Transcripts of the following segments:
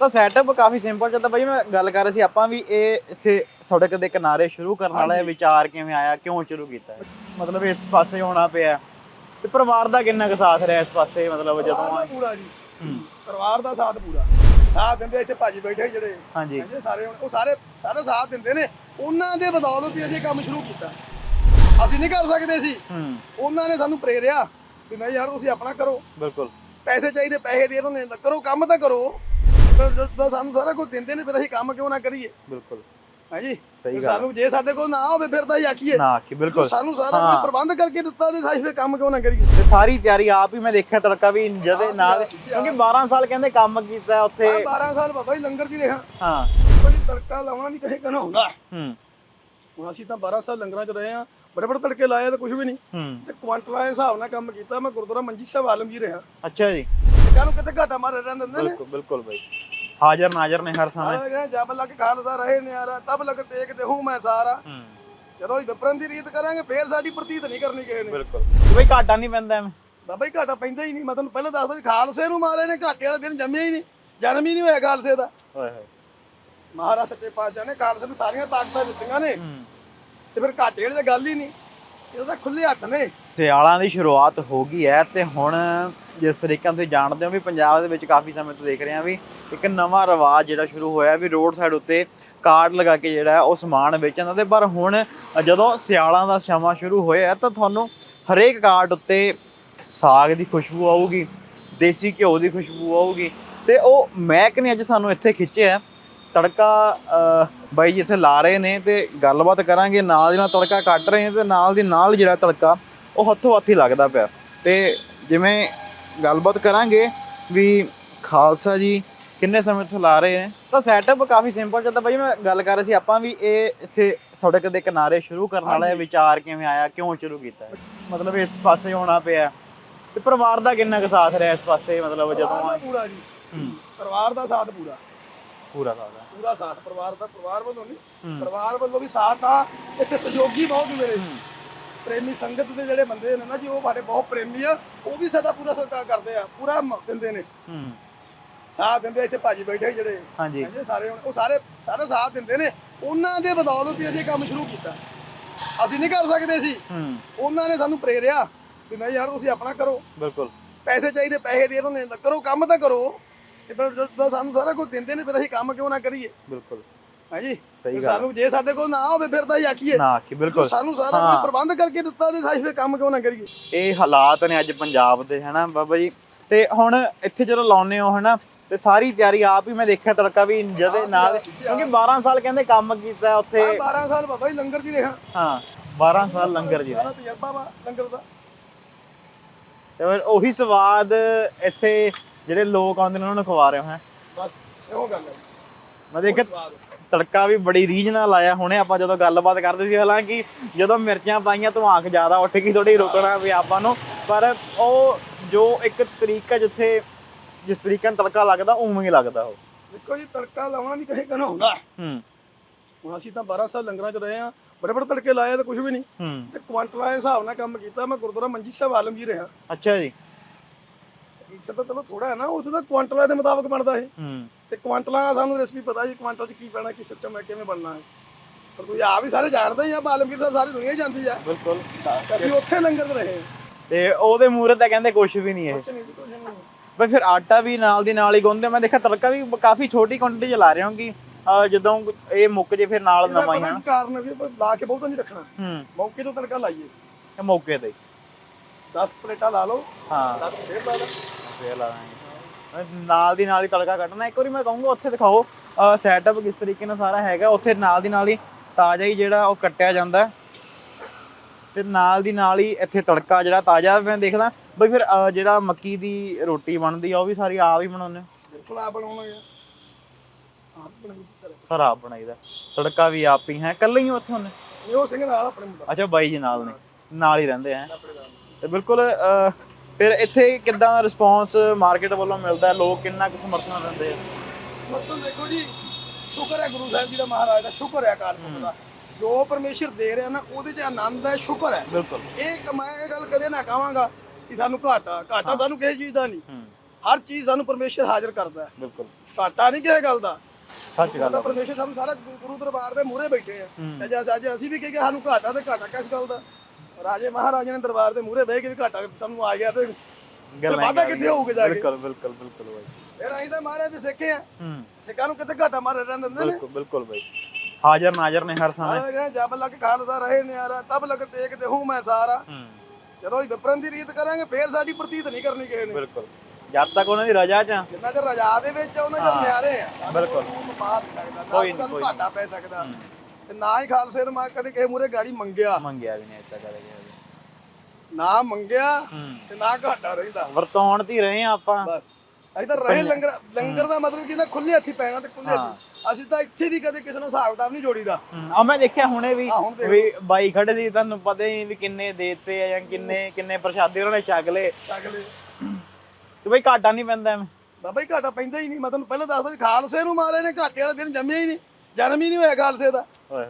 ਤਾਂ ਸੈਟਅਪ ਕਾਫੀ ਸਿੰਪਲ ਜਿਹਾ ਤਾਂ ਬਾਈ ਮੈਂ ਗੱਲ ਕਰ ਰਿਹਾ ਸੀ ਆਪਾਂ ਵੀ ਇਹ ਇੱਥੇ ਸੜਕ ਦੇ ਕਿਨਾਰੇ ਸ਼ੁਰੂ ਕਰਨ ਵਾਲਾ ਇਹ ਵਿਚਾਰ ਕਿਵੇਂ ਆਇਆ ਕਿਉਂ ਸ਼ੁਰੂ ਕੀਤਾ ਮਤਲਬ ਇਸ ਪਾਸੇ ਹੋਣਾ ਪਿਆ ਤੇ ਪਰਿਵਾਰ ਦਾ ਕਿੰਨਾ ਕੁ ਸਾਥ ਰਿਹਾ ਇਸ ਪਾਸੇ ਮਤਲਬ ਜਦੋਂ ਪੂਰਾ ਜੀ। ਪਰਿਵਾਰ ਦਾ ਸਾਥ ਪੂਰਾ। ਸਾਥ ਦਿੰਦੇ ਇੱਥੇ ਭਾਜੀ ਬੈਠੇ ਜਿਹੜੇ। ਹਾਂਜੀ। ਸਾਰੇ ਉਹ ਸਾਰੇ ਸਾਰੇ ਸਾਥ ਦਿੰਦੇ ਨੇ। ਉਹਨਾਂ ਦੇ ਬਦੌਲਤ ਹੀ ਅਸੀਂ ਕੰਮ ਸ਼ੁਰੂ ਕੀਤਾ। ਅਸੀਂ ਨਹੀਂ ਕਰ ਸਕਦੇ ਸੀ। ਹੂੰ। ਉਹਨਾਂ ਨੇ ਸਾਨੂੰ ਪ੍ਰੇਰਿਆ ਵੀ ਨਹੀਂ ਯਾਰ ਤੁਸੀਂ ਆਪਣਾ ਕਰੋ। ਬਿਲਕੁਲ। ਪੈਸੇ ਚਾਹੀਦੇ ਪੈਸੇ ਦੇ ਉਹਨਾਂ ਨੇ। ਕਰੋ ਕੰਮ ਤਾਂ ਕਰੋ। ਜਦੋਂ ਸਾਨੂੰ ਸਾਰਾ ਕੁਝ ਦਿੰਦੇ ਨੇ ਫਿਰ ਅਸੀਂ ਕੰਮ ਕਿਉਂ ਨਾ ਕਰੀਏ? ਬਿਲਕੁਲ। ਹਾਂਜੀ? ਸਹੀ ਸਾਨੂੰ ਜੇ ਸਾਡੇ ਕੋਲ ਨਾ ਹੋਵੇ ਫਿਰ ਤਾਂ ਆਖੀਏ। ਨਾ ਕਿ ਬਿਲਕੁਲ। ਸਾਨੂੰ ਸਾਰਾ ਹਾਂ। ਕੁਝ ਪ੍ਰਬੰਧ ਕਰਕੇ ਦਿੱਤਾ ਤੇ ਫਿਰ ਕੰਮ ਕਿਉਂ ਨਾ ਕਰੀਏ? ਤੇ ਸਾਰੀ ਤਿਆਰੀ ਆਪ ਹੀ ਮੈਂ ਦੇਖਿਆ ਤੜਕਾ ਵੀ ਜਦੇ ਨਾਲ ਹੀ। ਕਿਉਂਕਿ 12 ਸਾਲ ਕਹਿੰਦੇ ਕੰਮ ਕੀਤਾ ਉੱਥੇ। ਮੈਂ 12 ਸਾਲ ਬਾਬਾ ਜੀ ਲੰਗਰ 'ਚ ਹੀ ਰਿਹਾ। ਹਾਂ। ਕੋਈ ਤੜਕਾ ਲਾਉਣਾ ਨਹੀਂ ਕਹੇ ਕਨਾ ਹੁੰਦਾ ਹੂੰ। ਹੁਣ ਅਸੀਂ ਤਾਂ 12 ਸਾਲ ਲੰਗਰਾਂ 'ਚ ਰਹੇ ਆ ਬੜੇ ਬੜੇ ਤੜਕੇ ਲਾਏ ਤਾਂ ਕੁਝ ਵੀ ਨਹੀਂ। ਹੂੰ। ਤੇ ਕੁਆਂਟਲਾਂ ਦੇ ਹਿਸਾਬ ਨਾਲ ਕੰਮ ਕੀਤਾ ਮੈਂ ਗੁਰਦੁਆਰਾ ਮੰਜੀ ਸਾਹਿਬ ਆਲਮ ਜੀ ਰਿਹਾ। ਅੱਛਾ ਜੀ। ਸਿੱਖਾਂ ਨੂੰ ਕਿਤੇ ਘਾਟਾ ਮਾਰੇ ਰਹਿਣ ਦਿੰਦੇ ਨੇ? ਬਿਲਕੁਲ ਬਿਲਕੁਲ ਬਾਈ। ਹਾਜ਼ਰ ਨਾਜ਼ਰ ਨੇ ਹਰ ਸਮੇਂ। ਆਹ ਜਬ ਲੱਗ ਖਾਲਸਾ ਰਹੇ ਨਿਆਰਾ ਤਬ ਲੱਗ ਤੇਗ ਤੇ ਹੂੰ ਮੈਂ ਸਾਰਾ। ਹੂੰ। ਜਦੋਂ ਵਿਪਰਨ ਦੀ ਰੀਤ ਕਰਾਂਗੇ ਫੇਰ ਸਾਡੀ ਪ੍ਰਤੀਤ ਨਹੀਂ ਕਰਨੀ ਕਿਸੇ ਨੇ। ਬਿਲਕੁਲ। ਬਈ ਘਾਟਾ ਨਹੀਂ ਪੈਂਦਾ ਐਵੇਂ। ਬਾਬਾ ਜੀ ਘਾਟਾ ਪੈਂਦਾ ਹੀ ਨਹੀਂ। ਮੈਂ ਤੁਹਾਨੂੰ ਪਹਿਲਾਂ ਦੱਸਦਾ ਖਾਲਸੇ ਨੂੰ ਮਾਰੇ ਨੇ ਘਾਟੇ ਵਾਲੇ ਦਿਨ ਜੰਮਿਆ ਹੀ ਨਹੀਂ। ਜਨਮ ਹੀ ਨਹੀਂ ਹੋਇਆ ਖਾਲਸੇ ਦਾ। ਓਏ ਹੋਏ। ਮਹਾਰਾਜ ਸੱਚੇ ਪਾਤਸ਼ਾਹ ਨੇ ਖਾਲਸੇ ਨੂੰ ਸਾਰੀਆਂ ਤਾਕਤਾਂ ਦਿੱਤੀਆਂ ਨੇ। ਤੇ ਫਿਰ ਘਾਟੇ ਵਾਲੀ ਤਾਂ ਗੱਲ ਹੀ ਨਹੀਂ। ਇਹ ਤਾਂ ਖੁੱਲੇ ਹੱਥ ਨੇ। ਸਿਆਲਾਂ ਦੀ ਸ਼ੁਰੂਆਤ ਹੋ ਗਈ ਹੈ ਤੇ ਹੁਣ ਜਿਸ ਤਰੀਕੇ ਨਾਲ ਤੁਸੀਂ ਜਾਣਦੇ ਹੋ ਵੀ ਪੰਜਾਬ ਦੇ ਵਿੱਚ ਕਾਫੀ ਸਮੇਂ ਤੋਂ ਦੇਖ ਰਹੇ ਹਾਂ ਵੀ ਇੱਕ ਨਵਾਂ ਰਿਵਾਜ ਜਿਹੜਾ ਸ਼ੁਰੂ ਹੋਇਆ ਵੀ ਰੋਡ ਸਾਈਡ ਉੱਤੇ ਕਾਰਡ ਲਗਾ ਕੇ ਜਿਹੜਾ ਉਹ ਸਮਾਨ ਵੇਚਣ ਦਾ ਤੇ ਪਰ ਹੁਣ ਜਦੋਂ ਸਿਆਲਾਂ ਦਾ ਸਮਾਂ ਸ਼ੁਰੂ ਹੋਇਆ ਤਾਂ ਤੁਹਾਨੂੰ ਹਰੇਕ ਕਾਰਡ ਉੱਤੇ ਸਾਗ ਦੀ ਖੁਸ਼ਬੂ ਆਊਗੀ, ਦੇਸੀ ਘਿਓ ਦੀ ਖੁਸ਼ਬੂ ਆਊਗੀ ਤੇ ਉਹ ਮਹਿਕ ਨੇ ਅੱਜ ਸਾਨੂੰ ਇੱਥੇ ਖਿੱਚਿਆ ਤੜਕਾ ਬਾਈ ਜੀ ਇੱਥੇ ਲਾ ਰਹੇ ਨੇ ਤੇ ਗੱਲਬਾਤ ਕਰਾਂਗੇ। ਨਾਲ ਦੀ ਨਾਲ ਤੜਕਾ ਕੱਟ ਰਹੇ ਨੇ ਤੇ ਨਾਲ ਦੀ ਨਾਲ ਜਿਹੜਾ ਤੜਕਾ ਉਹ ਹੱਥੋਂ ਹੱਥੀ ਲੱਗਦਾ ਪਿਆ। ਤੇ ਜਿਵੇਂ ਗੱਲਬਾਤ ਕਰਾਂਗੇ ਵੀ ਖਾਲਸਾ ਜੀ ਕਿੰਨੇ ਸਮੇਂ ਤੋਂ ਲਾ ਰਹੇ ਨੇ? ਤਾਂ ਸੈਟਅਪ ਕਾਫੀ ਸਿੰਪਲ ਜਿਹਾ ਤਾਂ ਬਾਈ ਮੈਂ ਗੱਲ ਕਰ ਰਿਹਾ ਸੀ ਆਪਾਂ ਵੀ ਇਹ ਇੱਥੇ ਸੜਕ ਦੇ ਕਿਨਾਰੇ ਸ਼ੁਰੂ ਕਰਨ ਵਾਲਾ। ਵਿਚਾਰ ਕਿਵੇਂ ਆਇਆ ਕਿਉਂ ਸ਼ੁਰੂ ਕੀਤਾ? ਮਤਲਬ ਇਸ ਪਾਸੇ ਹੋਣਾ ਪਿਆ ਤੇ ਪਰਿਵਾਰ ਦਾ ਕਿੰਨਾ ਕੁ ਸਾਥ ਰਿਹਾ ਇਸ ਪਾਸੇ ਮਤਲਬ ਜਦੋਂ ਪੂਰਾ ਜੀ। ਹੂੰ, ਪਰਿਵਾਰ ਦਾ ਸਾਥ ਪੂਰਾ। ਪੂਰਾ ਸਾਥ ਹੈ। ਪੂਰਾ ਸਾਥ ਪਰਿਵਾਰ ਦਾ ਪਰਿਵਾਰ ਵੱਲੋਂ ਨਹੀਂ ਹੂੰ, ਪਰਿਵਾਰ ਵੱਲੋਂ ਵੀ ਸਾਥ ਆ ਇੱਥੇ ਸਹਿਯੋਗੀ ਬਹੁਤ ਮੇਰੇ। ਹੂੰ, ਪ੍ਰੇਮੀ ਸੰਗਤ ਦੇ ਜਿਹੜੇ ਬੰਦੇ ਨੇ ਨਾ ਜੀ ਉਹ ਸਾਡੇ ਬਹੁਤ ਪ੍ਰੇਮੀ ਆ ਉਹ ਵੀ ਸਾਡਾ ਪੂਰਾ ਸਤਿਕਾਰ ਕਰਦੇ ਆ ਪੂਰਾ ਮ- ਦਿੰਦੇ ਨੇ। ਹੂੰ। ਸਾਥ ਦਿੰਦੇ ਇੱਥੇ ਭਾਜੀ ਬੈਠੇ ਜਿਹੜੇ। ਹਾਂਜੀ। ਹਾਂਜੀ ਸਾਰੇ ਹੁਣ- ਉਹ ਸਾਰੇ ਸਾਰੇ ਸਾਥ ਦਿੰਦੇ ਨੇ। ਉਹਨਾਂ ਦੇ ਬਦੌਲਤ ਹੀ ਅਸੀਂ ਕੰਮ ਸ਼ੁਰੂ ਕੀਤਾ। ਅਸੀਂ ਨਹੀਂ ਕਰ ਸਕਦੇ ਸੀ। ਹੂੰ। ਉਹਨਾਂ ਨੇ ਸਾਨੂੰ ਪ੍ਰੇਰਿਆ ਵੀ ਨਹੀਂ ਯਾਰ ਤੁਸੀਂ ਆਪਣਾ ਕਰੋ। ਬਿਲਕੁਲ। ਪੈਸੇ ਚਾਹੀਦੇ ਪੈਸੇ ਦੇ ਉਹਨਾਂ ਨੇ। ਕਰੋ ਕੰਮ ਤਾਂ ਕਰੋ। ਤੇ ਫਿਰ ਜਦੋਂ ਸਾਨੂੰ ਸਾਰਾ ਕੁਝ ਦਿੰਦੇ ਨੇ ਫਿਰ ਅਸੀਂ ਕੰਮ ਕਿਉਂ ਨਾ ਕਰੀਏ? ਬਿਲਕੁਲ। ਹਾਂਜੀ ਸਹੀ ਫਿਰ ਗੱਲ। ਸਾਨੂੰ ਜੇ ਸਾਡੇ ਕੋਲ ਨਾ ਹੋਵੇ ਫਿਰ ਤਾਂ ਅਸੀਂ ਆਖੀਏ। ਨਾ ਕਿ ਬਿਲਕੁਲ। ਸਾਨੂੰ ਸਾਰਾ ਹਾਂ। ਕੁਝ ਪ੍ਰਬੰਧ ਕਰਕੇ ਦਿੱਤਾ ਤੇ ਅਸੀਂ ਫਿਰ ਕੰਮ ਕਿਉਂ ਨਾ ਕਰੀਏ? ਇਹ ਹਾਲਾਤ ਨੇ ਅੱਜ ਪੰਜਾਬ ਦੇ ਹਨਾ ਬਾਬਾ ਜੀ? ਤੇ ਹੁਣ ਇੱਥੇ ਜਦੋਂ ਲਾਉਨੇ ਹੋ ਹਨਾ ਤੇ ਸਾਰੀ ਤਿਆਰੀ ਆਪ ਹੀ ਮੈਂ ਦੇਖਿਆ ਤੜਕਾ ਵੀ ਜਦੇ ਨਾਲ। ਕਿਉਂਕਿ 12 ਸਾਲ ਕਹਿੰਦੇ ਕੰਮ ਕੀਤਾ ਉੱਥੇ। ਮੈਂ 12 ਸਾਲ ਬਾਬਾ ਜੀ ਲੰਗਰ ਹੀ ਰਿਹਾ। ਹਾਂ 12 ਸਾਲ ਲੰਗਰ ਜੀ ਤਜਰਬਾ ਵਾ ਲੰਗਰ ਦਾ। ਤੇ ਉਹੀ ਸਵਾਦ ਇੱਥੇ ਜਿਹੜੇ ਲੋਕ ਆਉਂਦੇ ਨੇ ਉਹਨਾਂ ਨੂੰ ਖਵਾ ਰਹੇ ਹੋ ਹੈ? ਬਸ ਇਹੋ ਗੱਲ ਹੈ। ਮੈਂ ਦੇਖਿਆ ਸਵਾਦ। ਤੜਕਾ ਵੀ ਬੜੀ ਰੀਝ ਨਾਲ ਆਇਆ ਹੁਣੇ ਆਪਾਂ ਜਦੋਂ ਗੱਲਬਾਤ ਕਰਦੇ ਸੀ ਹਾਲਾਂਕਿ ਜਦੋਂ ਮਿਰਚਾਂ ਪਾਈਆਂ ਤਾਂ ਆਂਖ ਜ਼ਿਆਦਾ ਉੱਠ ਗਈ ਥੋੜੀ ਰੁਕਣਾ ਵੀ ਆਪਾਂ ਨੂੰ ਪਰ ਉਹ ਜੋ ਇੱਕ ਤਰੀਕਾ ਜਿੱਥੇ ਜਿਸ ਤਰੀਕੇ ਨਾਲ ਤੜਕਾ ਲੱਗਦਾ ਉਵੇਂ ਹੀ ਲੱਗਦਾ ਉਹ। ਦੇਖੋ ਜੀ ਤੜਕਾ ਲਾਉਣਾ ਨਹੀਂ ਕਹੇ ਕਨਾ ਹੁੰਦਾ। ਹੂੰ। ਹੁਣ ਅਸੀਂ ਤਾਂ 12 ਸਾਲ ਲੰਗਰਾਂ 'ਚ ਰਹੇ ਆ ਬੜੇ ਬੜੇ ਤੜਕੇ ਲਾਏ ਤਾਂ ਕੁਝ ਵੀ ਨਹੀਂ ਹੂੰ। ਤੇ ਕੁਆਂਟਲਾਂ ਦੇ ਹਿਸਾਬ ਨਾਲ ਕੰਮ ਕੀਤਾ ਮੈਂ ਗੁਰਦੁਆਰਾ ਮੰਜੀ ਸਾਹਿਬ ਆਲਮ ਜੀ ਰਿਹਾ। ਅੱਛਾ ਜੀ। ਇੱਥੇ ਤਾਂ ਚਲੋ ਥੋੜਾ ਹੈ ਨਾ ਉੱਥੇ ਤਾਂ ਕੁਆਂਟਲਾਂ ਦੇ ਮੁਤਾਬਕ ਬਣਦਾ ਇਹ। ਹੂੰ। ਤੇ ਕੁਆਂਟਲਾਂ ਦਾ ਸਾਨੂੰ ਰੈਸਪੀ ਪਤਾ ਜੀ ਕੁਆਂਟਲ 'ਚ ਕੀ ਪੈਣਾ ਕੀ ਸਿਸਟਮ ਹੈ ਕਿਵੇਂ ਬਣਨਾ ਹੈ। ਪਰ ਤੁਸੀਂ ਆਪ ਹੀ ਸਾਰੇ ਜਾਣਦੇ ਹੀ ਆ ਆਲਮਗੀਰ ਸਾਹਿਬ ਸਾਰੀ ਦੁਨੀਆ ਹੀ ਜਾਂਦੀ ਆ। ਬਿਲਕੁਲ। ਅਸੀਂ ਉੱਥੇ ਲੰਗਰ 'ਚ ਰਹੇ ਤੇ ਉਹਦੇ ਮੂਹਰੇ ਤਾਂ ਕਹਿੰਦੇ ਕੁਝ ਵੀ ਨਹੀਂ ਇਹ ਕੁਛ ਨਹੀਂ ਜੀ, ਕੁਛ ਨਹੀਂ। ਬਈ ਫਿਰ ਆਟਾ ਵੀ ਨਾਲ ਦੀ ਨਾਲ ਹੀ ਗੁੰਨਦੇ ਮੈਂ ਦੇਖਿਆ ਤੜਕਾ ਵੀ ਕਾਫੀ ਛੋਟੀ ਕੁਆਂਟੀਟੀ ਚ ਲਾ ਰਹੇ ਹੋਗੀ। ਜਦੋਂ ਇਹ ਮੁੱਕ ਜੇ ਫਿਰ ਨਾਲ ਇਹਦਾ ਨਵਾਂ ਹੀ ਪਤਾ ਹਨਾ ਕੀ ਕਾਰਨ ਵੀ ਆਪਾਂ ਲਾ ਕੇ ਬਹੁਤਾ ਨਹੀਂ ਰੱਖਣਾ। ਹੂੰ। ਮੌਕੇ ਤੋਂ ਤੜਕਾ ਲਾਈਏ। ਇਹ ਮੌਕੇ ਤੇ। 10 ਪਲੇਟਾਂ ਲਾ ਲਓ। ਹਾਂ। ਫੇਰ ਲਾ ਲਓ ਫੇਰ ਲਾ ਦਾਂਗੇ। ਨਾਲ ਦੀ ਨਾਲ ਹੀ ਤੜਕਾ ਕੱਟਣਾ। ਇੱਕ ਵਾਰੀ ਮੈਂ ਕਹੂੰਗਾ ਉੱਥੇ ਦਿਖਾਓ ਸੈਟਅਪ ਕਿਸ ਤਰੀਕੇ ਨਾਲ ਸਾਰਾ ਹੈਗਾ। ਉੱਥੇ ਨਾਲ ਦੀ ਨਾਲ ਹੀ ਤਾਜ਼ਾ ਹੀ ਜਿਹੜਾ ਉਹ ਕੱਟਿਆ ਜਾਂਦਾ। ਤੇ ਨਾਲ ਦੀ ਨਾਲ ਹੀ ਇੱਥੇ ਤੜਕਾ ਜਿਹੜਾ ਤਾਜ਼ਾ ਮੈਂ ਦੇਖਦਾ। ਬਈ ਫਿਰ ਜਿਹੜਾ ਮੱਕੀ ਦੀ ਰੋਟੀ ਬਣਦੀ ਆ ਉਹ ਵੀ ਸਾਰੀ ਆਪ ਹੀ ਬਣਾਉਂਦੇ ਬਿਲਕੁਲ ਆਪ ਆਪ ਬਣਾਈ ਸਾਰੇ ਆਪ ਬਣਾਈਦਾ। ਤੜਕਾ ਵੀ ਆਪ ਹੀ ਹੈ। ਕੱਲੇ ਹੀ ਉੱਥੇ ਹੁੰਦੇ ਇਹ ਉਹ ਸਿੰਘ ਨਾਲ ਆਪਣੇ ਮੁੰਡਾ। ਅੱਛਾ ਬਾਈ ਜੀ ਨਾਲ ਨੇ। ਨਾਲ ਹੀ ਰਹਿੰਦੇ ਆ ਤੇ ਬਿਲਕੁਲ ਫਿਰ ਇੱਥੇ ਕਿੱਦਾਂ ਰਿਸਪੌਂਸ ਮਾਰਕੀਟ ਵੱਲੋਂ ਮਿਲਦਾ? ਲੋਕ ਕਿੰਨਾ ਕੁ ਸਮਰਥਨ ਦਿੰਦੇ ਆ? ਮਤਲਬ ਦੇਖੋ ਜੀ ਸ਼ੁਕਰ ਹੈ ਗੁਰੂ ਸਾਹਿਬ ਜੀ ਦਾ ਮਹਾਰਾਜ ਦਾ ਸ਼ੁਕਰ ਹੈ ਅਕਾਲ ਪੁਰਖ ਦਾ। ਜੋ ਪਰਮੇਸ਼ਰ ਦੇ ਰਿਹਾ ਨਾ ਉਹਦੇ 'ਚ ਆਨੰਦ ਹੈ ਸ਼ੁਕਰ ਹੈ। ਬਿਲਕੁਲ। ਇਹ ਕਮਾਇਆ ਇਹ ਗੱਲ ਕਦੇ ਨਾ ਕਹਾਂਗਾ ਕਿ ਸਾਨੂੰ ਘਾਟਾ ਘਾਟਾ ਸਾਨੂੰ ਕਿਸੇ ਚੀਜ਼ ਦਾ ਨਹੀਂ। ਹੂੰ। ਹਰ ਚੀਜ਼ ਸਾਨੂੰ ਪਰਮੇਸ਼ਰ ਹਾਜ਼ਰ ਕਰਦਾ ਹੈ। ਬਿਲਕੁਲ। ਘਾਟਾ ਨਹੀਂ ਕਿਸੇ ਗੱਲ ਦਾ। ਸੱਚ ਗੱਲ ਆ। ਪਰਮੇਸ਼ਰ ਸਾਨੂੰ ਸਾਰਾ ਗੁਰੂ ਦਰਬਾਰ ਦੇ ਮੂਹਰੇ ਬੈਠੇ ਆ। ਹੂੰ। ਤੇ ਜਦ ਅੱਜ ਅਸੀਂ ਵੀ ਕਹੀਏ ਸਾਨੂੰ ਘਾਟਾ ਤੇ ਘਾਟਾ ਕਿਸ ਗੱਲ ਦਾ? ਰਾਜੇ ਮਹਾਰਾਜੇ ਨੇ ਦਰਬਾਰ ਦੇ ਮੂਹਰੇ ਬਹਿ ਕੇ ਵੀ ਘਾਟਾ ਸਾਨੂੰ ਆ ਗਿਆ ਤੇ ਵਾਧਾ ਕਰ ਕਿੱਥੇ ਹੋਊਗਾ ਜਾ ਕੇ? ਬਿਲਕੁਲ ਬਿਲਕੁਲ ਬਿਲਕੁਲ ਬਾਈ। ਫਿਰ ਅਸੀਂ ਤਾਂ ਮਹਾਰਾਜ ਦੇ ਸਿੱਖੇ ਆ। ਹੂੰ। ਸਿੱਖਾਂ ਨੂੰ ਕਿਤੇ ਘਾਟਾ ਮਾਰ ਰਹਿਣ ਦਿੰਦੇ ਨੇ? ਬਿਲਕੁਲ ਬਿਲਕੁਲ ਬਾਈ। ਹਾਜ਼ਰ ਨਾਜ਼ਰ ਨੇ ਹਰ ਸਮੇਂ ਜਬ ਲੱਗ ਖਾਲਸਾ ਰਹੇ ਨਿਆਰਾ ਤਬ ਲੱਗ ਤੇਗ ਦੇਹੂ ਮੈਂ ਸਾਰਾ। ਹੂੰ। ਜਦੋਂ ਹੀ ਵਿਪਰਨ ਦੀ ਰੀਤ ਕਰਾਂਗੇ ਫੇਰ ਸਾਡੀ ਪ੍ਰਤੀਤ ਨਹੀਂ ਕਰਨੀ ਕਿਸੇ ਨੇ। ਬਿਲਕੁਲ। ਜਦ ਤੱਕ ਉਹਨਾਂ ਦੀ ਰਜਾ ਚ ਜਿੰਨਾ ਚਿਰ ਰਜਾ ਦੇ ਵਿੱਚ ਉਹਨਾਂ ਚਿਰ ਹਾਂ। ਨਿਆਰੇ ਆ। ਬਿਲਕੁਲ। ਮਾਰ ਨਹੀਂ ਕੋਈ ਕੋਈ। ਘਾਟਾ ਪੈ ਸਕਦਾ। ਹੂੰ, ਤੇ ਨਾ ਹੀ ਖਾਲਸੇ ਨੂੰ ਮੈਂ ਕਦੇ ਕਿਸੇ ਮੂਰੇ ਗਾੜੀ ਮੰਗਿਆ। ਮੰਗਿਆ ਵੀ ਨਹੀਂ ਇੱਦਾਂ ਗਿਆ ਨਾ। ਮੰਗਿਆ ਹੂੰ। ਤੇ ਨਾ ਘਾਟਾ ਰਹਿੰਦਾ। ਵਰਤੌਣ ਤੇ ਹੀ ਰਹੇ ਆ ਆਪਾਂ। ਬਸ। ਅਸੀਂ ਤਾਂ ਰਹੇ ਲੰਗਰ ਲੰਗਰ ਦਾ ਮਤਲਬ ਕੀ ਨਾ ਖੁੱਲੇ ਹੱਥੀ ਪੈਣਾ ਤੇ ਖੁੱਲੇ। ਹੱਥੀ। ਅਸੀਂ ਤਾਂ ਇੱਥੇ ਵੀ ਕਦੇ ਕਿਸੇ ਨਾਲ ਹਿਸਾਬ ਕਿਤਾਬ ਨਹੀਂ ਜੋੜੀਦਾ। ਹੂੰ, ਆ ਮੈਂ ਦੇਖਿਆ ਹੁਣੇ ਵੀ ਆ ਹੁਣ ਦੇਖ। ਵੀ ਬਾਈ ਖੜੇ ਸੀ ਤੁਹਾਨੂੰ ਪਤਾ ਹੀ ਨਹੀਂ ਵੀ ਕਿੰਨੇ ਦੇਤੇ ਆ ਜਾਂ ਕਿੰਨੇ ਕਿੰਨੇ ਪ੍ਰਸ਼ਾਦੇ ਉਹਨਾਂ ਨੇ ਛਕ ਲਏ। ਅਗਲੇ ਤੇ ਬਈ ਘਾਟਾ ਨਹੀਂ ਪੈਂਦਾ ਐਵੇਂ। ਬਾਬਾ ਜੀ ਘਾਟਾ ਪੈਂਦਾ ਹੀ ਨਹੀਂ। ਮੈਂ ਤੁਹਾਨੂੰ ਪਹਿਲਾਂ ਦੱਸਦਾ ਵੀ ਖਾਲਸੇ ਨੂੰ ਮਾਰੇ ਨੇ ਘਾਟੇ ਵਾਲੇ ਦਿਨ ਜੰਮਿਆ ਹੀ ਨਹੀਂ। ਜਨਮ ਹੀ ਨਹੀਂ ਹੋਇਆ ਖਾਲਸੇ ਦਾ। ਹੋਏ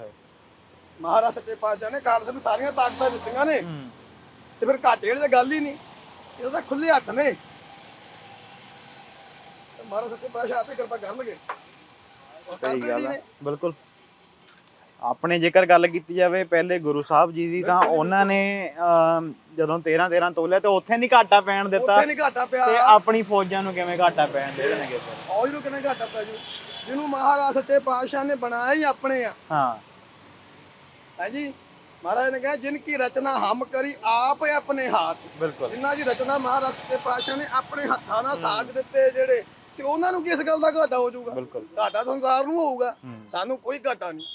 ਮਹਾਰਾਜ ਸੱਚੇ ਪਾਤਸ਼ਾਹ ਨੇ ਖਾਲਸੇ ਨੂੰ ਸਾਰੀਆਂ ਤਾਕਤਾਂ ਦਿੱਤੀਆਂ ਨੇ। ਹੂੰ। ਤੇ ਫਿਰ ਘਾਟੇ ਵਾਲੀ ਤਾਂ ਗੱਲ ਹੀ ਨਹੀਂ। ਇਹ ਤਾਂ ਖੁੱਲੇ ਹੱਥ ਨੇ। ਤੇ ਮਹਾਰਾਜ ਸੱਚੇ ਪਾਤਸ਼ਾਹ ਆਪੇ ਕਿਰਪਾ ਕਰਨਗੇ। ਉਹ ਸਹੀ ਕਰਦੇ ਗੱਲ ਨੇ। ਬਿਲਕੁਲ। ਆਪਣੇ ਜੇਕਰ ਗੱਲ ਕੀਤੀ ਜਾਵੇ ਪਹਿਲੇ ਗੁਰੂ ਸਾਹਿਬ ਜੀ ਦੀ ਤਾਂ ਉਹਨਾਂ ਨੇ ਅਮ, ਜਦੋਂ 13 13 ਤੋਲਿਆ ਤੇ ਉੱਥੇ ਨਹੀਂ ਘਾਟਾ ਪੈਣ ਦਿੱਤਾ। ਉੱਥੇ ਨਹੀਂ ਘਾਟਾ ਪਿਆ। ਤੇ ਆਪਣੀ ਫੌਜਾਂ ਨੂੰ ਕਿਵੇਂ ਘਾਟਾ ਪੈਣ ਦੇ ਦੇਣਗੇ? ਫਿਰ ਔਜ ਨੂੰ ਕਿਵੇਂ ਘਾਟਾ ਪੈ ਜੂ? ਜਿਹਨੂੰ ਮਹਾਰਾਜ ਸੱਚੇ ਪਾਤਸ਼ਾਹ ਨੇ ਬਣਾਇਆ ਹੀ ਆਪਣੇ ਆ। ਹਾਂ। ਹੈ ਜੀ? ਮਹਾਰਾਜ ਨੇ ਕਿਹਾ ਜਿਨ ਕੀ ਰਚਨਾ ਹਮ ਕਰੀ ਆਪ ਆਪਣੇ ਹੱਥ। ਬਿਲਕੁਲ। ਜਿਨ੍ਹਾਂ ਦੀ ਰਚਨਾ ਮਹਾਰਾਜ ਸੱਚੇ ਪਾਤਸ਼ਾਹ ਨੇ ਆਪਣੇ ਹੱਥਾਂ ਨਾਲ ਸਾਜ ਦਿੱਤੇ ਜਿਹੜੇ ਤੇ ਉਹਨਾਂ ਨੂੰ ਕਿਸ ਗੱਲ ਦਾ ਘਾਟਾ ਹੋ ਜਾਊਗਾ? ਬਿਲਕੁਲ। ਘਾਟਾ ਸੰਸਾਰ ਨੂੰ ਹੋਊਗਾ। ਸਾਨੂੰ ਕੋਈ ਘਾਟਾ ਨਹੀਂ।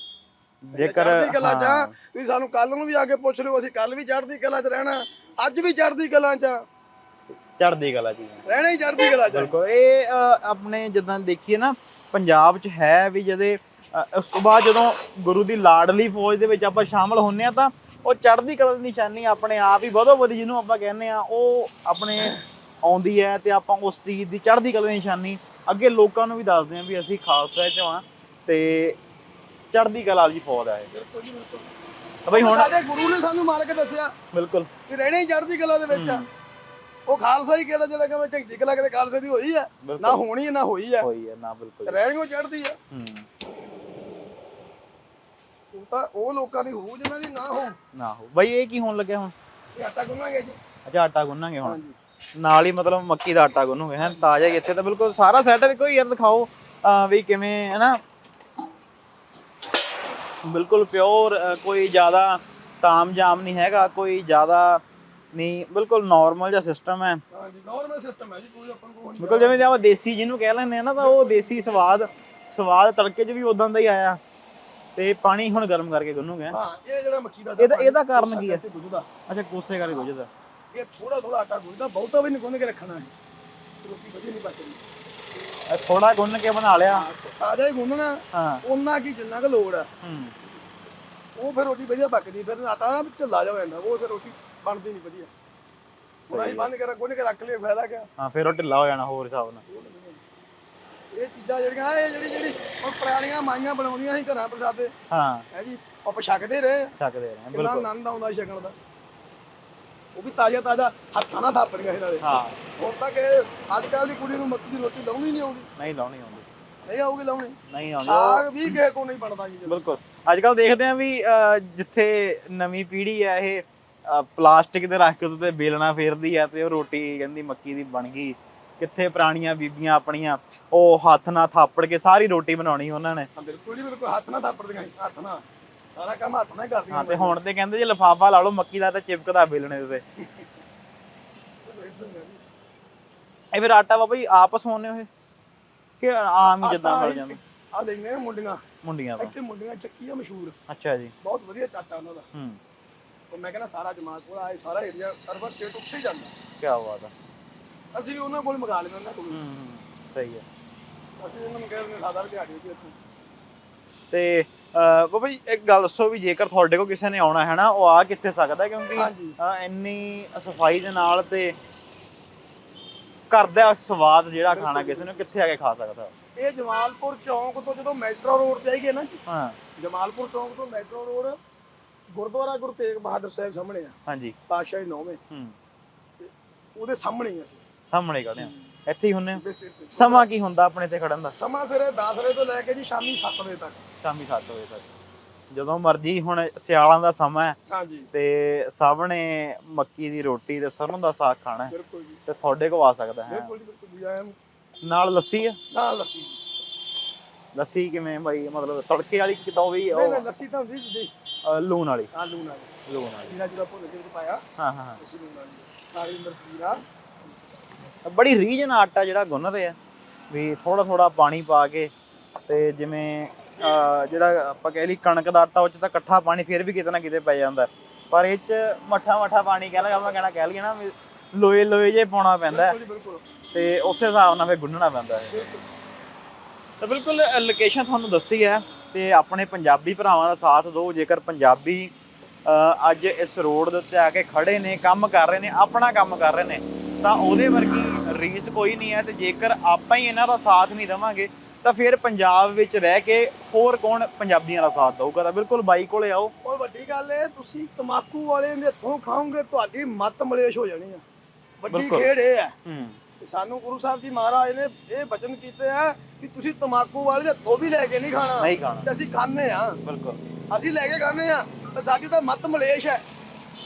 ਜੇਕਰ ਚੜ੍ਹਦੀ ਕਲਾ ਚ ਤੁਸੀਂ ਸਾਨੂੰ ਕੱਲ ਨੂੰ ਵੀ ਆ ਕੇ ਪੁੱਛ ਲਿਓ ਅਸੀਂ ਕੱਲ ਵੀ ਚੜ੍ਹਦੀ ਕਲਾ ਚ ਰਹਿਣਾ ਅੱਜ ਵੀ ਚੜ੍ਹਦੀ ਕਲਾ ਚ ਚੜ੍ਹਦੀ ਕਲਾ ਜੀ ਰਹਿਣਾ ਹੀ ਚੜ੍ਹਦੀ ਕਲਾ ਚ। ਬਿਲਕੁਲ। ਇਹ ਆਪਣੇ ਜਿੱਦਾਂ ਦੇਖੀਏ ਨਾ ਪੰਜਾਬ 'ਚ ਹੈ ਵੀ ਜਦੇ ਉਸ ਤੋਂ ਬਾਅਦ ਜਦੋਂ ਗੁਰੂ ਦੀ ਲਾਡਲੀ ਫੌਜ ਦੇ ਵਿੱਚ ਆਪਾਂ ਸ਼ਾਮਲ ਹੁੰਨੇ ਆ ਤਾਂ ਉਹ ਚੜ੍ਹਦੀ ਕਲਾ ਦੀ ਨਿਸ਼ਾਨੀ ਆਪਣੇ ਆਪ ਹੀ ਵਧੋ ਵਧੀ ਜਿਹਨੂੰ ਆਪਾਂ ਕਹਿੰਦੇ ਆ ਉਹ ਆਪਣੇ ਆਉਂਦੀ ਹੈ ਤੇ ਆਪਾਂ ਉਸ ਚੀਜ਼ ਦੀ ਚੜ੍ਹਦੀ ਕਲਾ ਦੀ ਨਿਸ਼ਾਨੀ ਅੱਗੇ ਲੋਕਾਂ ਨੂੰ ਵੀ ਦੱਸਦੇ ਆ ਵੀ ਅਸੀਂ ਖਾਲਸਾ ਚੋਂ ਆ ਤੇ ਚੜ੍ਹਦੀ ਕਲਾ ਵਾਲੀ ਫੌਜ ਆ ਇਹ। ਬਈ ਹੁਣ ਸਾਡੇ ਗੁਰੂ ਨੇ ਸਾਨੂੰ ਮਾਰ ਕੇ ਦੱਸਿਆ ਬਿਲਕੁਲ। ਕਿ ਰਹਿਣਾ ਚੜ੍ਹਦੀ ਕਲਾ ਦੇ ਵਿੱਚ ਆ। ਉਹ ਖਾਲਸਾ ਹੀ ਕਿਹੜਾ ਜਿਹੜਾ ਕਹਿੰਦਾ ਝੰਡੀ ਕਲਾ ਕਿਤੇ ਖਾਲਸੇ ਦੀ ਹੋਈ ਆ। ਨਾ ਹੋਣੀ ਨਾ ਹੋਈ ਆ। ਹੋਈ ਹੈ ਨਾ ਬਿਲਕੁਲ। ਰਹਿਣੀ ਉਹ ਚੜ੍ਹਦੀ ਆ। ਹੂੰ। ਉਹ ਤਾਂ ਉਹ ਲੋਕਾਂ ਦੀ ਹੋਊ ਜਿਨ੍ਹਾਂ ਦੀ ਨਾ ਹੋ ਨਾ ਹੋ ਬਈ ਇਹ ਕੀ ਹੋਣ ਲੱਗਿਆ ਹੁਣ? ਇਹ ਆਟਾ ਗੁੰਨਾਂਗੇ ਜੀ। ਅੱਛਾ ਆਟਾ ਗੁੰਨਾਂਗੇ ਹੁਣ। ਨਾਲ ਹੀ ਮਤਲਬ ਮੱਕੀ ਦਾ ਆਟਾ ਗੁੰਨੂਗੇ ਹੈ? ਤਾਜ਼ਾ ਹੀ ਇੱਥੇ ਤਾਂ ਬਿਲਕੁਲ ਸਾਰਾ ਸੈਟ ਵੀ ਕੋਈ ਯਾਰ ਦਿਖਾਓ ਵੀ ਕਿਵੇਂ ਹੈ ਨਾ ਬਿਲਕੁਲ ਪਿਓਰ ਕੋਈ ਜ਼ਿਆਦਾ ਤਾਮ-ਜਾਮ ਨਹੀਂ ਹੈਗਾ ਕੋਈ ਜ਼ਿਆਦਾ ਨਹੀਂ ਬਿਲਕੁਲ ਨਾਰਮਲ ਜਿਹਾ ਸਿਸਟਮ ਹੈ। ਹਾਂਜੀ ਨਾਰਮਲ ਸਿਸਟਮ ਹੈ ਜੀ ਕੋਈ ਆਪਾਂ ਨੂੰ ਕੋਈ ਬਿਲਕੁਲ ਜਿਵੇਂ ਜਿਵੇਂ ਦੇਸੀ ਜਿਹਨੂੰ ਕਹਿ ਲੈਂਦੇ ਆ ਨਾ ਤਾਂ ਉਹ ਦੇਸੀ ਸਵਾਦ ਸਵਾਦ ਤੜਕੇ 'ਚ ਵੀ ਉਦਾਂ ਦਾ ਹੀ ਆਇਆ। ਤੇ ਪਾਣੀ ਹੁਣ ਗਰਮ ਕਰਕੇ ਗੁੰਨੂਗੇ ਹਾਂ ਇਹ ਜਿਹੜਾ ਮੱਕੀ ਦਾ ਇਹਦਾ- ਇਹਦਾ ਕਾਰਨ ਕੀ ਹੈ? ਅੱਛਾ ਕੋਸੇ ਕਰਕੇ ਗੁੱਝਦਾ ਇਹ ਥੋੜਾ ਥੋੜਾ ਆਟਾ ਗੁੱਝਦਾ ਬਹੁਤਾ ਵੀ ਨਹੀਂ ਗੁੰਨ ਕੇ ਰੱਖਣਾ ਹੈ ਰੋਟੀ ਵਧੀਆ ਨਹੀਂ ਪੱਕਦੀ ਥੋੜਾ ਗੁੰਨ ਕੇ ਬਣਾ ਲਿਆ। ਤਾਜ਼ਾ ਹੀ ਗੁੰਨਣਾ। ਹਾਂ। ਉਹਨਾਂ ਕੀ ਜਿੰਨਾ ਕੁ ਲੋੜ ਆ। ਹੂੰ। ਉਹ ਫਿਰ ਰੋਟੀ ਵਧੀਆ ਪੱਕਦੀ ਫਿਰ ਆਟਾ ਨਾ ਢਿੱਲਾ ਜਾ ਜਾਂਦਾ ਉਹ ਫਿਰ ਰੋਟੀ ਬਣਦੀ ਨਹੀਂ ਵਧੀਆ। ਪੂਰਾ ਹੀ ਸਹੀ ਬੰਦ ਕਰ ਗੁੰਨ ਕੇ ਰੱਖ ਲਿਆ ਫਾਇਦਾ ਕਿਆ? ਹਾਂ ਫਿਰ ਉਹ ਢਿੱਲਾ ਹੋ ਜਾਣਾ ਹੋਰ ਹਿਸਾਬ ਨਾਲ। ਇਹ ਚੀਜ਼ਾਂ ਜਿਹੜੀਆਂ ਇਹ ਜਿਹੜੀ ਜਿਹੜੀ ਹੁਣ ਪੁਰਾਣੀਆਂ ਮਾਈਆਂ ਬਣਾਉਂਦੀਆਂ ਸੀ ਘਰਾਂ ਪ੍ਰਸਾਦੇ ਹਾਂ। ਹੈ ਜੀ ਆਪਾਂ ਛਕਦੇ ਰਹੇ। ਛਕਦੇ ਰਹੇ ਕਿੰਨਾ ਬਿਲਕੁਲ। ਆਨੰਦ ਆਉਂਦਾ ਸੀ ਛਕਣ ਦਾ। ਉਹ ਵੀ ਤਾਜ਼ਾ ਤਾਜ਼ਾ ਹੱਥਾਂ ਨਾਲ ਥਾਪਣੀਆਂ ਇਹਨਾਂ ਦੇ ਹਾਂ। ਹੁਣ ਤੱਕ ਅੱਜ ਕੱਲ ਦੀ ਕੁੜੀ ਨੂੰ ਮੱਕੀ ਦੀ ਰੋਟੀ ਲਾਉਣੀ ਨਹੀਂ ਆਉਂਦੀ। ਨਹੀਂ ਲਾਉਣੀ ਆਉਂਦੀ। ਨਹੀਂ ਆਊਗੀ ਲਾਉਣੀ। ਨਹੀਂ ਆਉਂਦੀ। ਸਾਗ ਵੀ ਕਿਸੇ ਕੋ ਨਹੀਂ ਬਣਦਾ ਜੀ। ਉਹ- ਬਿਲਕੁਲ। ਅੱਜ ਕੱਲ ਦੇਖਦੇ ਆ ਵੀ ਅਹ, ਜਿੱਥੇ ਨਵੀਂ ਪੀੜ੍ਹੀ ਆ ਇਹ ਪਲਾਸਟਿਕ ਦੇ ਰੱਖ ਕੇ ਉਹਦੇ ਤੇ ਬੇਲਣਾ ਫੇਰਦੀ ਆ ਤੇ ਉਹ ਰੋਟੀ ਕਹਿੰਦੀ ਮੱਕੀ ਦੀ ਬਣ ਗਈ। ਕਿੱਥੇ ਪੁਰਾਣੀਆਂ ਬੀਬੀਆਂ ਆਪਣੀਆਂ ਉਹ ਹੱਥ ਨਾਲ ਥਾਪੜ ਕੇ ਸਾਰੀ ਰੋਟੀ ਬਣਾਉਣੀ ਉਹਨਾਂ ਨੇ। ਹਾਂ ਬਿਲਕੁਲ ਜੀ ਬਿਲਕੁਲ ਹੱਥ ਨਾਲ ਥਾਪੜਦੀਆਂ ਹੱਥ ਨਾਲ। ਸਾਰਾ ਕੰਮ ਹੱਥ ਨਾਲ ਹੀ ਕਰਦੀਆਂ ਹਾਂ ਤੇ ਹੁਣ ਤੇ ਕਹਿੰਦੇ ਜੇ ਲਫਾਫਾ ਲਾ ਲਓ ਮੱਕੀ ਦਾ ਤੇ ਚਿਪਕਦਾ ਬੇਲਣੇ ਦੇ ਤੇ। ਇਹ ਫਿਰ ਆਟਾ ਬਾਬਾ ਜੀ ਆਪਸ ਹੋਣੇ ਹੋਏ ਕਿ ਆਮ ਹੀ ਜਿੱਦਾਂ ਆਟਾ ਮਿਲ ਹੀ- ਜਾਂਦਾ? ਆ ਲੈਣੇ ਮੁੰਡੀਆਂ ਮੁੰਡੀਆਂ ਇੱਥੇ ਮੁੰਡੀਆਂ ਚੱਕੀ ਆ ਮਸ਼ਹੂਰ। ਅੱਛਾ ਜੀ। ਬਹੁਤ ਵਧੀਆ ਚਾਟਾ ਉਹਨਾਂ ਦਾ। ਹੂੰ। ਉਹ ਮੈਂ ਕਹਿੰਦਾ ਸਾਰਾ ਜਮਾਤਪੁਰ ਆਏ ਸਾਰਾ ਏਰੀਆ ਅਰਬਨ ਸਟੇਟ ਉੱਥੇ ਹੀ ਜਾਂਦਾ। ਕੀ ਬਾਤ ਆ। ਅਸੀਂ ਵੀ ਉਹਨਾਂ ਕੋਲ ਮੰਗਾ ਲੈਂਦੇ ਉਹਨਾਂ ਕੋਲ। ਹੂੰ ਹੂੰ, ਸਹੀ ਹੈ ਅਸੀਂ ਉਹਨਾਂ ਨੂੰ ਕਹਿੰਦੇ ਸਾਦਾ ਦਿਹਾੜੀ ਦੀ ਇੱਥੋਂ। ਤੇ ਅਹ, ਬਾਬਾ ਜੀ ਇੱਕ ਗੱਲ ਦੱਸੋ ਵੀ ਜੇਕਰ ਤੁਹਾਡੇ ਕੋਲ ਕਿਸੇ ਨੇ ਆਉਣਾ ਹੈ ਨਾ ਉਹ ਆ ਕਿੱਥੇ ਸਕਦਾ? ਕਿਉਂਕਿ ਹਾਂਜੀ। ਅਹ, ਇੰਨੀ ਸਫ਼ਾਈ ਦੇ ਨਾਲ ਤੇ ਘਰ ਦਾ ਸਵਾਦ ਜਿਹੜਾ ਖਾਣਾ ਕਿਸੇ ਨੂੰ ਕਿੱਥੇ ਆ ਕੇ ਖਾ ਸਕਦਾ? ਇਹ ਜਮਾਲਪੁਰ ਚੌਂਕ ਤੋਂ ਜਦੋਂ ਮੈਟਰੋ ਰੋਡ ਤੇ ਆਈਏ ਨਾ ਹਾਂ। ਜਮਾਲਪੁਰ ਚੌਂਕ ਤੋਂ ਮੈਟਰੋ ਰੋਡ ਗੁਰਦੁਆਰਾ ਗੁਰੂ ਤੇਗ ਬਹਾਦਰ ਸਾਹਿਬ ਸਾਹਮਣੇ ਆ। ਹਾਂਜੀ। ਪਾਤਸ਼ਾਹੀ ਨੌਵੇਂ। ਹੂੰ। ਉਹਦੇ ਸਾਹਮਣੇ ਹੀ ਅਸੀਂ। ਸਾਹਮਣੇ ਖੜੇ ਆ। ਇੱਥੇ ਹੀ ਹੁੰਨੇ ਤੇ। ਸਮਾਂ ਕੀ ਹੁੰਦਾ ਆਪਣੇ ਤੇ ਖੜਨ ਦਾ? ਸਮਾਂ ਸਿਰੇ 10 ਵਜੇ ਤੋਂ ਲੈ ਕੇ ਜੀ ਸ਼ਾਮੀ 7 ਵਜੇ ਤੱਕ। ਸ਼ਾਮੀ 7 ਵਜੇ ਤੱਕ। ਜਦੋਂ ਮਰਜ਼ੀ ਹੁਣ ਸਿਆਲਾਂ ਦਾ ਸਮਾਂ ਹੈ। ਹਾਂਜੀ। ਤੇ ਸਭ ਨੇ ਮੱਕੀ ਦੀ ਰੋਟੀ ਤੇ ਸਰੋਂ ਦਾ ਸਾਗ ਖਾਣਾ ਹੈ। ਬਿਲਕੁਲ ਜੀ। ਤੇ ਤੁਹਾਡੇ ਕੋਲ ਆ ਸਕਦਾ ਹੈ। ਬਿਲਕੁਲ ਜੀ ਬਿਲਕੁਲ ਜੀ ਆਇਆਂ ਨਾਲ ਲੱਸੀ ਹੈ? ਨਾਲ ਲੱਸੀ। ਲੱਸੀ ਕਿਵੇਂ ਬਾਈ? ਮਤਲਬ ਤੜਕੇ ਵਾਲੀ ਕਿਦਾਂ ਵੀ ਨਹੀਂ ਨਹੀਂ ਲੱਸੀ ਤਾਂ ਹੁੰਦੀ ਜੀ ਲੂਣ ਵਾਲੀ। ਆਲੂ ਨਾਲ ਲੂਣ ਵਾਲੀ। ਜੀਰਾ ਜੀਰਾ ਭੁੰਨ ਕੇ ਵਿੱਚ ਪਾਇਆ ਹਾਂ ਹਾਂ ਹਾਂ। ਲੱਸੀ ਨਾਲ ਨਾਲੀ ਮਿਰਚ ਜੀਰਾ ਬੜੀ ਰੀਝ ਨਾਲ ਆਟਾ ਜਿਹੜਾ ਗੁੰਨ ਰਹੇ ਆ। ਵੀ ਥੋੜਾ ਥੋੜਾ ਪਾਣੀ ਪਾ ਕੇ ਤੇ ਜਿਵੇਂ ਅਹ, ਜਿਹੜਾ ਆਪਾਂ ਕਹਿ ਲਈ ਕਣਕ ਦਾ ਆਟਾ ਉਹ ਚ ਤਾਂ ਇਕੱਠਾ ਪਾਣੀ ਫਿਰ ਵੀ ਕਿਤੇ ਨਾ ਕਿਤੇ ਪੈ ਜਾਂਦਾ। ਪਰ ਇਹ ਚ ਮੱਠਾ ਮੱਠਾ ਪਾਣੀ ਕਹਿ ਲਾ ਆਪਾਂ ਕਹਿਣਾ ਕਹਿ ਲਈਏ ਨਾ ਵੀ ਲੋਏ ਲੋਏ ਜੇ ਪਾਉਣਾ ਪੈਂਦਾ। ਹੈ ਬਿਲਕੁਲ ਜੀ ਬਿਲਕੁਲ। ਤੇ ਉਸੇ ਹਿਸਾਬ ਨਾਲ ਫਿਰ ਗੁੰਨਣਾ ਪੈਂਦਾ। ਹੈ ਬਿਲਕੁਲ। ਤਾਂ ਬਿਲਕੁਲ ਲੋਕੇਸ਼ਨ ਤੁਹਾਨੂੰ ਦੱਸੀ ਹੈ ਤੇ ਆਪਣੇ ਪੰਜਾਬੀ ਭਰਾਵਾਂ ਦਾ ਸਾਥ ਦਿਓ। ਜੇਕਰ ਪੰਜਾਬੀ ਅੱਜ ਇਸ ਰੋਡ ਦੇ ਉੱਤੇ ਆ ਕੇ ਖੜੇ ਨੇ ਕੰਮ ਕਰ ਰਹੇ ਨੇ ਆਪਣਾ ਕੰਮ ਕਰ ਰਹੇ ਨੇ ਤਾਂ ਉਹਦੇ ਵਰਗੀ ਰੀਸ ਕੋਈ ਨਹੀਂ ਹੈ ਤੇ ਜੇਕਰ ਆਪਾਂ ਹੀ ਇਹਨਾਂ ਦਾ ਸਾਥ ਨਹੀਂ ਦੇਵਾਂਗੇ ਤਾਂ ਫਿਰ ਪੰਜਾਬ ਵਿੱਚ ਰਹਿ ਕੇ ਹੋਰ ਕੌਣ ਪੰਜਾਬੀਆਂ ਦਾ ਸਾਥ ਦਊਗਾ? ਤਾਂ ਬਿਲਕੁਲ ਬਾਈ ਕੋਲੇ ਆਓ। ਔਰ ਵੱਡੀ ਗੱਲ ਇਹ ਤੁਸੀਂ ਤਮਾਕੂ ਵਾਲੇ ਦੇ ਹੱਥੋਂ ਖਾਓਗੇ ਤੁਹਾਡੀ ਮੱਤ ਮਲੇਸ਼ ਹੋ ਜਾਣੀ ਆ। ਵੱਡੀ। ਖੇਡ ਇਹ ਹੈ। ਹੂੰ। ਕਿ ਸਾਨੂੰ ਗੁਰੂ ਸਾਹਿਬ ਜੀ ਮਹਾਰਾਜ ਨੇ ਇਹ ਬਚਨ ਕੀਤੇ ਆ ਕਿ ਤੁਸੀਂ ਤਮਾਕੂ ਵਾਲੇ ਹੱਥੋਂ ਵੀ ਲੈ ਕੇ ਨਹੀਂ ਖਾਣਾ। ਨਹੀਂ ਖਾਣਾ। ਤੇ ਅਸੀਂ ਖਾਂਦੇ ਆ ਬਿਲਕੁਲ। ਅਸੀਂ ਲੈ ਕੇ ਖਾਂਦੇ ਆ ਤੇ ਸਾਡੀ ਤਾਂ ਮੱਤ ਮਲੇਸ਼ ਹੈ।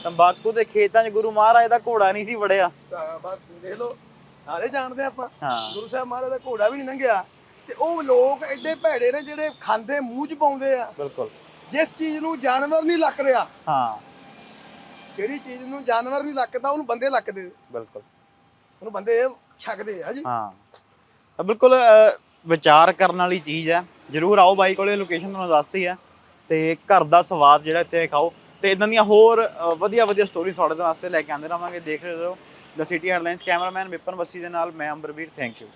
ਤੰਬਾਕੂ ਦੇ ਖੇਤਾਂ 'ਚ ਗੁਰੂ ਮਹਾਰਾਜ ਦਾ ਘੋੜਾ ਨਹੀਂ ਸੀ ਵੜਿਆ। ਤਾਂ ਬਸ ਦੇਖ ਲਓ ਸਾਰੇ ਜਾਣਦੇ ਆਪਾਂ। ਹਾਂ। ਗੁਰੂ ਸਾਹਿਬ ਮਹਾਰਾਜ ਦਾ ਘੋੜਾ ਵੀ ਨਹੀਂ ਲੰਘਿਆ। ਤੇ ਉਹ ਲੋਕ ਐਡੇ ਭੈੜੇ ਨੇ ਜਿਹੜੇ ਖਾਂਦੇ ਮੂੰਹ 'ਚ ਪਾਉਂਦੇ ਆ। ਬਿਲਕੁਲ। ਜਿਸ ਚੀਜ਼ ਨੂੰ ਜਾਨਵਰ ਨਹੀਂ ਲੱਕ ਰਿਹਾ ਹਾਂ। ਜਿਹੜੀ ਚੀਜ਼ ਨੂੰ ਜਾਨਵਰ ਨਹੀਂ ਲੱਕਦਾ ਉਹਨੂੰ ਬੰਦੇ ਲੱਕਦੇ ਬਿਲਕੁਲ। ਉਹਨੂੰ ਬੰਦੇ ਛਕਦੇ ਆ ਜੀ। ਹਾਂ। ਤਾਂ ਬਿਲਕੁਲ ਵਿਚਾਰ ਕਰਨ ਵਾਲੀ ਚੀਜ਼ ਹੈ। ਜਰੂਰ ਆਓ ਬਾਈ ਕੋਲੇ ਲੋਕੇਸ਼ਨ ਤੁਹਾਨੂੰ ਦੱਸਤੀ ਹੈ। ਤੇ ਘਰ ਦਾ ਸਵਾਦ ਜਿਹੜਾ ਇੱਥੇ ਖਾਓ। ਤੇ ਇਦਾਂ ਦੀਆਂ ਹੋਰ ਵਧੀਆ ਵਧੀਆ ਸਟੋਰੀ ਤੁਹਾਡੇ ਵਾਸਤੇ ਲੈ ਕੇ ਆਉਂਦੇ ਰਹਾਂਗੇ। ਦੇਖ ਰਹੇ ਰਹੋ the city headlines cameraman Vipan Bassi ਦੇ ਨਾਲ, ਮੈਂ ਅੰਬਰਵੀਰ ਥੈਂਕ ਯੂ